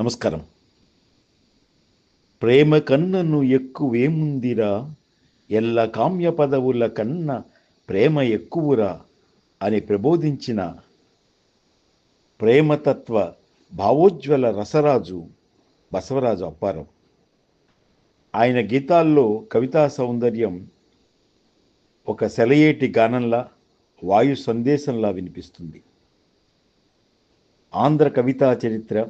నమస్కారం. ప్రేమ కన్నను ఎక్కువేముందిరా? ఎల్ల కామ్య పదవుల కన్న ప్రేమ ఎక్కువురా? అని ప్రబోధించిన ప్రేమతత్వ భావోజ్వల రసరాజు బసవరాజు అప్పారం ఆయన గీతాల్లో కవితా సౌందర్యం ఒక సెలయేటి గానంలా వాయు సందేశంలా వినిపిస్తుంది. ఆంధ్ర కవితా చరిత్ర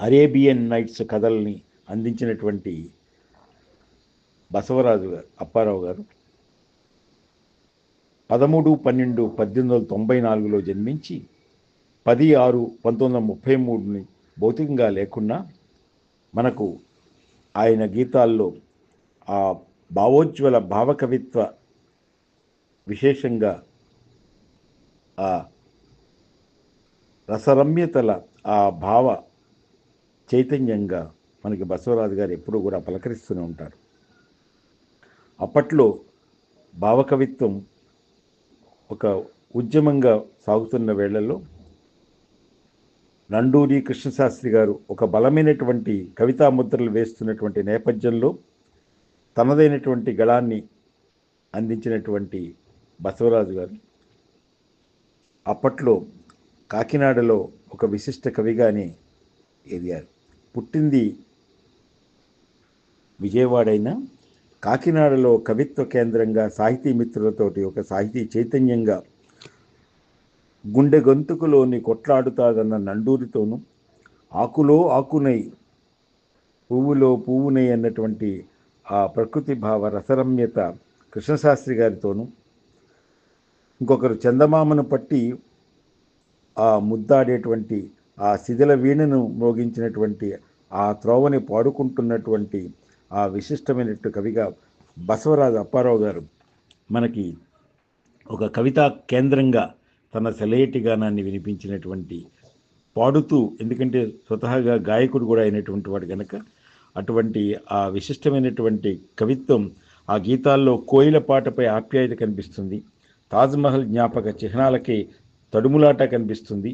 అరేబియన్ నైట్స్ కథల్ని అందించినటువంటి బసవరాజు గారు అప్పారావు గారు పదమూడు పన్నెండు పద్దెనిమిది వందల తొంభై నాలుగులో జన్మించి పది ఆరు పంతొమ్మిది వందల ముప్పై మూడుని భౌతికంగా లేకున్నా మనకు ఆయన గీతాల్లో ఆ భావోజ్వల భావకవిత్వ విశేషంగా ఆ రసరమ్యతల ఆ భావ చైతన్యంగా మనకి బసవరాజు గారు ఎప్పుడూ కూడా పలకరిస్తూనే ఉంటారు. అప్పట్లో భావకవిత్వం ఒక ఉద్యమంగా సాగుతున్న వేళల్లో నండూరి కృష్ణశాస్త్రి గారు ఒక బలమైనటువంటి కవితా ముద్రలు వేస్తున్నటువంటి నేపథ్యంలో తనదైనటువంటి గళాన్ని అందించినటువంటి బసవరాజు గారు అప్పట్లో కాకినాడలో ఒక విశిష్ట కవిగానే ఎదిగారు పుట్టింది విజయవాడైనా కాకినాడలో కవిత్వ కేంద్రంగా సాహితీ మిత్రులతోటి ఒక సాహితీ చైతన్యంగా గుండె గొంతుకులోని కొట్లాడుతాదన్న నండూరితోనూ ఆకులో ఆకునై పువ్వులో పువ్వునై అన్నటువంటి ఆ ప్రకృతి భావ రసరమ్యత కృష్ణశాస్త్రి గారితోనూ ఇంకొకరు చందమామను పట్టి ఆ ముద్దాడేటువంటి ఆ శిథిల వీణను మోగించినటువంటి ఆ త్రోవని పాడుకుంటున్నటువంటి ఆ విశిష్టమైనట్టు కవిగా బసవరాజు అప్పారావు గారు మనకి ఒక కవితా కేంద్రంగా తన సెలయేటి గానాన్ని వినిపించినటువంటి పాడుతూ ఎందుకంటే స్వతహాగా గాయకుడు కూడా అయినటువంటి వాడు కనుక అటువంటి ఆ విశిష్టమైనటువంటి కవిత్వం ఆ గీతాల్లో కోయిల పాటపై ఆప్యాయత కనిపిస్తుంది. తాజ్మహల్ జ్ఞాపక చిహ్నాలకి తడుములాట కనిపిస్తుంది.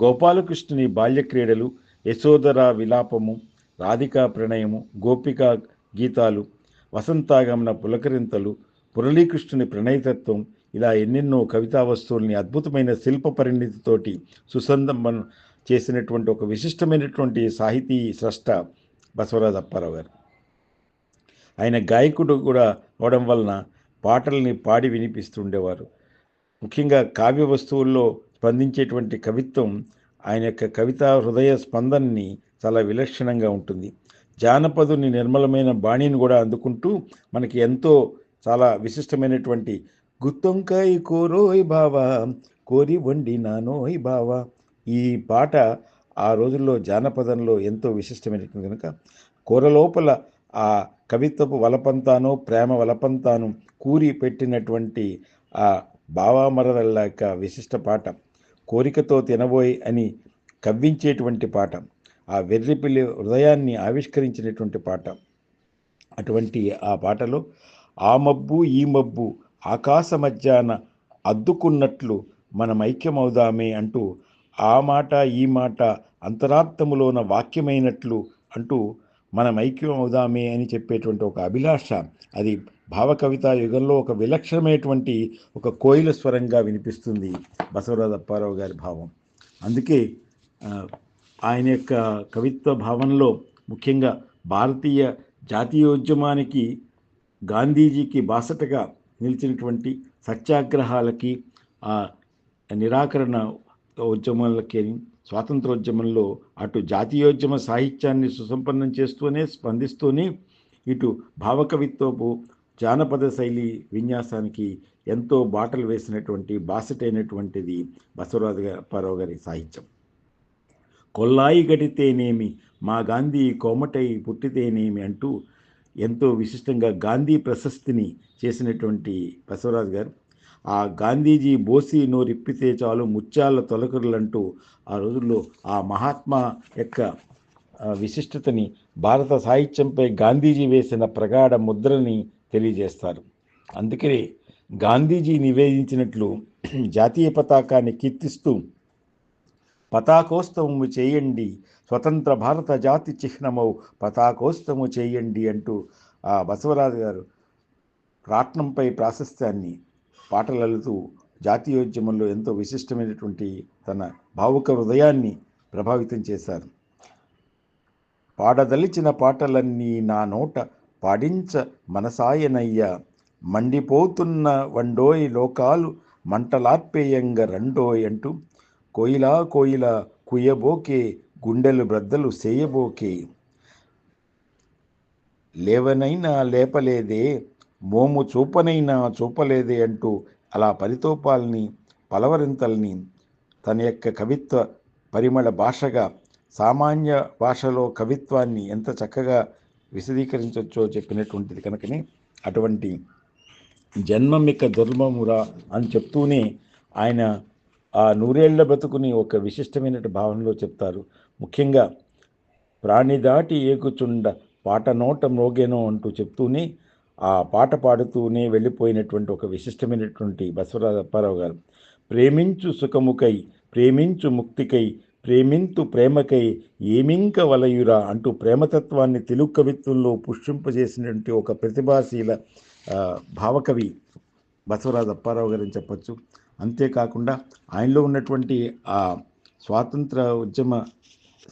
గోపాలకృష్ణుని బాల్యక్రీడలు యశోదర విలాపము రాధికా ప్రణయము గోపిక గీతాలు వసంతాగమన పులకరింతలు మురళీకృష్ణుని ప్రణయతత్వం ఇలా ఎన్నెన్నో కవితా వస్తువుల్ని అద్భుతమైన శిల్ప పరిణితితోటి సుసంధం చేసినటువంటి ఒక విశిష్టమైనటువంటి సాహితీ స్రష్ట బసవరాజ్ అప్పారావు గారు. ఆయన గాయకుడు కూడా అవడం వలన పాటల్ని పాడి వినిపిస్తుండేవారు. ముఖ్యంగా కావ్య వస్తువుల్లో స్పందించేటువంటి కవిత్వం ఆయన యొక్క కవితా హృదయ స్పందనని చాలా విలక్షణంగా ఉంటుంది. జానపదుని నిర్మలమైన బాణిని కూడా అందుకుంటూ మనకి ఎంతో చాలా విశిష్టమైనటువంటి గుత్తొంకాయ కోరోయ్ బావా కోరి వండి నానోయ్ బావా ఈ పాట ఆ రోజుల్లో జానపదంలో ఎంతో విశిష్టమైనటువంటి కనుక కూర లోపల ఆ కవిత్వపు వలపంతాను ప్రేమ వలపంతాను కూరి పెట్టినటువంటి ఆ బావామరదళ్ళ యొక్క విశిష్ట పాట. కోరికతో తినబోయ్ అని కవ్వించేటువంటి పాట ఆ వెర్రిపిల్లి హృదయాన్ని ఆవిష్కరించినటువంటి పాట అటువంటి ఆ పాటలో ఆ మబ్బు ఈ మబ్బు ఆకాశ మధ్యాన అద్దుకున్నట్లు మనం ఐక్యమవుదామే అంటూ ఆ మాట ఈ మాట అంతరార్థములోన వాక్యమైనట్లు అంటూ మనం ఐక్యం అవుదామే అని చెప్పేటువంటి ఒక అభిలాష. అది భావకవిత యుగంలో ఒక విలక్షణమైనటువంటి ఒక కోయిల స్వరంగా వినిపిస్తుంది బసవరాజు అప్పారావు గారి భావం. అందుకే ఆయన యొక్క కవిత్వ భావంలో ముఖ్యంగా భారతీయ జాతీయోద్యమానికి గాంధీజీకి బాసటగా నిలిచినటువంటి సత్యాగ్రహాలకి ఆ నిరాకరణ ఉద్యమాలకి స్వాతంత్రోద్యమంలో అటు జాతీయోద్యమ సాహిత్యాన్ని సుసంపన్నం చేస్తూనే స్పందిస్తూనే ఇటు భావకవిత్వపు జానపద శైలి విన్యాసానికి ఎంతో బాటలు వేసినటువంటి బాసటైనటువంటిది బసవరాజు అప్పారావు గారి సాహిత్యం. కొల్లాయి గడితేనేమి మా గాంధీ కోమటై పుట్టితేనేమి అంటూ ఎంతో విశిష్టంగా గాంధీ ప్రశస్తిని చేసినటువంటి బసవరాజు గారు. ఆ గాంధీజీ బోసి నోరిప్పితే చాలు ముత్యాల తొలకరులంటూ ఆ రోజుల్లో ఆ మహాత్మా యొక్క విశిష్టతని భారత సాహిత్యంపై గాంధీజీ వేసిన ప్రగాఢ ముద్రని తెలియజేస్తారు. అందుకనే గాంధీజీ నివేదించినట్లు జాతీయ పతాకాన్ని కీర్తిస్తూ పతాకోత్సవము చేయండి స్వతంత్ర భారత జాతి చిహ్నమౌ పతాకోత్సవము చేయండి అంటూ ఆ బసవరాజు గారు రాట్నంపై ప్రాశస్త్యాన్ని పాటలలుతూ జాతీయోద్యమంలో ఎంతో విశిష్టమైనటువంటి తన భావుక హృదయాన్ని ప్రభావితం చేశారు. పాడదలిచిన పాటలన్నీ నా నోట పాడించ మనసాయనయ్య. మండిపోతున్న వండోయ్ లోకాలు మంటలార్పేయంగ రండోయ్ అంటూ కోయిలా కోయిలా కుయ్యబోకే గుండెలు బ్రద్దలు సేయబోకే. లేవనైనా లేపలేదే మోము చూపనైనా చూపలేదే అంటూ అలా పరితోపాల్ని పలవరింతల్ని తన యొక్క కవిత్వ పరిమళ భాషగా సామాన్య భాషలో కవిత్వాన్ని ఎంత చక్కగా విశదీకరించవచ్చో చెప్పినటువంటిది కనుకనే అటువంటి జన్మమిక దుర్మమురా అని చెప్తూనే ఆయన ఆ నూరేళ్ళ బతుకుని ఒక విశిష్టమైన భావనలో చెప్తారు. ముఖ్యంగా ప్రాణి దాటి ఏకుచుండ పాట నోట మోగేనో అంటూ చెప్తూనే ఆ పాట పాడుతూనే వెళ్ళిపోయినటువంటి ఒక విశిష్టమైనటువంటి బసవరాజ అప్పారావు గారు. ప్రేమించు సుఖముకై ప్రేమించు ముక్తికై ప్రేమింతు ప్రేమకై ఏమింక వలయురా అంటూ ప్రేమతత్వాన్ని తెలుగు కవిత్వంలో పుష్పింపజేసినటువంటి ఒక ప్రతిభాశీల భావకవి బసవరాజు అప్పారావు గారని చెప్పచ్చు. అంతేకాకుండా ఆయనలో ఉన్నటువంటి ఆ స్వాతంత్ర ఉద్యమ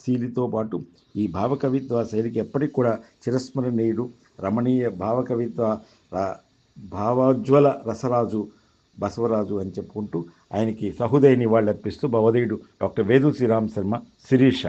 శీలితో పాటు ఈ భావకవిత్వ శైలికి ఎప్పటికి కూడా చిరస్మరణీయుడు రమణీయ భావకవిత్వ భావోజ్వల రసరాజు బసవరాజు అని చెప్పుకుంటూ ఆయనకి సహృదయ నివాళులర్పిస్తూ భవదేయుడు డాక్టర్ వేదు శ్రీరామ్ శర్మ శిరీష.